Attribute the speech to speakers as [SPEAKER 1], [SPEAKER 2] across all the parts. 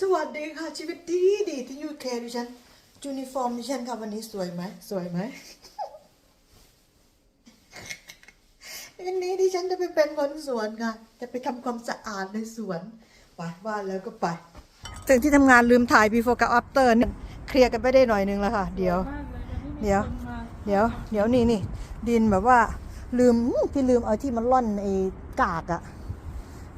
[SPEAKER 1] สวัสดีค่ะชีวิตดีดีที่ยูเคดิฉันยูนิฟอร์มดิฉันค่ะวันนี้สวยไหมสวยไหมวันนี้ดิฉันจะไปเป็นคนสวนค่ะจะไปทำความสะอาดในสวนไปว่าแล้วก็ไปถึงที่ทำงานลืมถ่าย before กับ after เนี่ยเคลียร์กันไปได้หน่อยนึงแล้วค่ะ เดี๋ยว เดี๋ยว เดี๋ยว เดี๋ยวนี่นี่ดินแบบว่าลืมพี่ลืมเอาที่มันล่อนไอ้กากอะ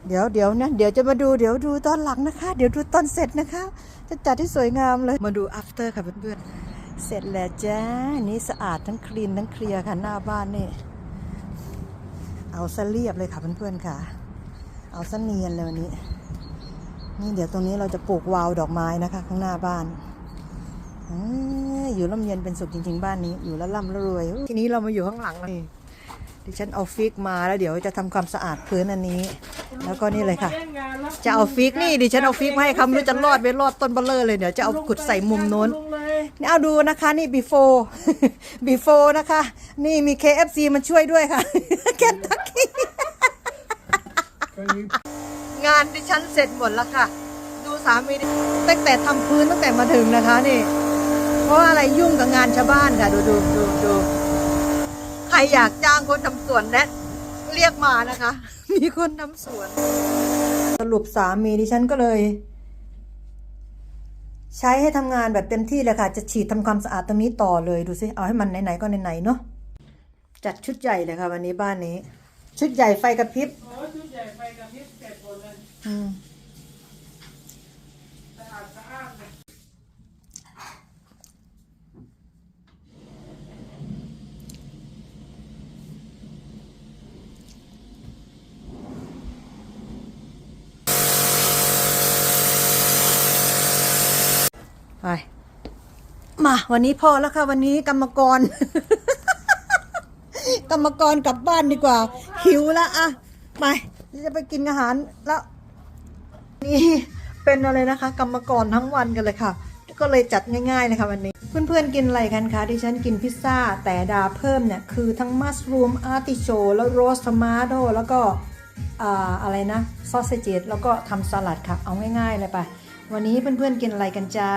[SPEAKER 1] เดี๋ยวเดี๋ยวนะเดี๋ยวจะมาดูเดี๋ยวดูตอนหลังนะคะ เดี๋ยวดูตอนเสร็จนะคะ จะจัดที่สวยงามเลยมาดู after ค่ะเพื่อนๆเสร็จแล้วจ้านี่สะอาดทั้งคลีนทั้งเคลียร์ค่ะหน้าบ้านนี่เอาซะเรียบเลยค่ะเพื่อนๆค่ะ เอาซะเนียนเลยวันนี้ นี่เดี๋ยวตรงนี้เราจะปลูกวาวดอกไม้นะคะ ข้างหน้าบ้านอาอยู่ร่มเย็นเป็นสุขจริง ๆ บ้านนี้ อยู่แล้วร่ำแล้วรวย ทีนี้เรามาอยู่ข้างหลังเลย ดิฉันเอาฟิกมาแล้วเดี๋ยวจะทำความสะอาดพื้นอันนี้ แล้วก็นี่เลยค่ะ จะเอาฟิกนี่ดิฉันเอาฟิกมาให้คำไม่รู้จะรอดไม่รอดต้นเบลเลอร์เลยเดี๋ยวจะเอากุดใส่มุมโน้นนี่เอาดูนะคะนี่ before before นะคะ นี่มี KFC มันช่วยด้วยค่ะแคนทักกี้งานดิฉันเสร็จหมดแล้วค่ะ ดูสามีดิตั้งแต่ทำพื้นตั้งแต่มาถึงนะคะนี่ เพราะว่าอะไรยุ่งกับงานชาวบ้านค่ะ ดูดูดูดู ใครอยากจ้างคนทำสวนแนะเรียกมานะคะ มีคนทำสวน สรุปสามีดิฉันก็เลย ใช้ให้ทำงานแบบเต็มที่เลยค่ะ จะฉีดทำความสะอาดตรงนี้ต่อเลยดูสิเอาให้มันไหนๆก็ไหนๆเนาะจัดชุดใหญ่เลยค่ะ วันนี้บ้านนี้ ชุดใหญ่ไฟกระพริบ
[SPEAKER 2] โอ้ชุดใหญ่ไฟกระพริบเสร็จหมดเลย
[SPEAKER 1] อืม
[SPEAKER 2] สะอาดสะอาดเลย
[SPEAKER 1] ไป มา วันนี้พอแล้วค่ะ วันนี้กรรมกร กรรมกรกลับบ้านดีกว่า หิวแล้วอะไปจะไปกินอาหารแล้ว นี่เป็นอะไรนะคะ กรรมกรทั้งวันกันเลยค่ะ ก็เลยจัดง่ายๆเลยค่ะวันนี้ เพื่อนๆกินอะไรกันคะที่ฉันกินพิซซ่า แต่ดาเพิ่มเนี่ยคือทั้งมัสรูมอาร์ติโชแล้วโรสทมาโดแล้วก็ออะไรนะ ซอสเซจแล้วก็ทำสลัดค่ะ เอาง่ายๆเลยไป วันนี้เพื่อนๆกินอะไรกันจ้า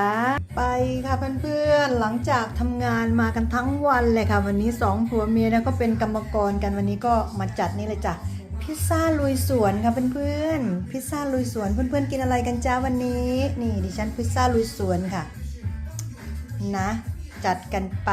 [SPEAKER 1] ไปค่ะเพื่อนๆหลังจากทำงานมากันทั้งวันเลยค่ะ วันนี้สองผัวเมียนี่ยก็เป็นกรรมกรกันวันนี้ก็มาจัดนี่เลยจ้ะพิซซ่าลุยสวนค่ะเพื่อนๆพิซซ่าลุยสวนเพื่อนๆกินอะไรกันจ้าวันนี้ นี่ดิฉันพิซซ่าลุยสวนค่ะ นะ จัดกันไป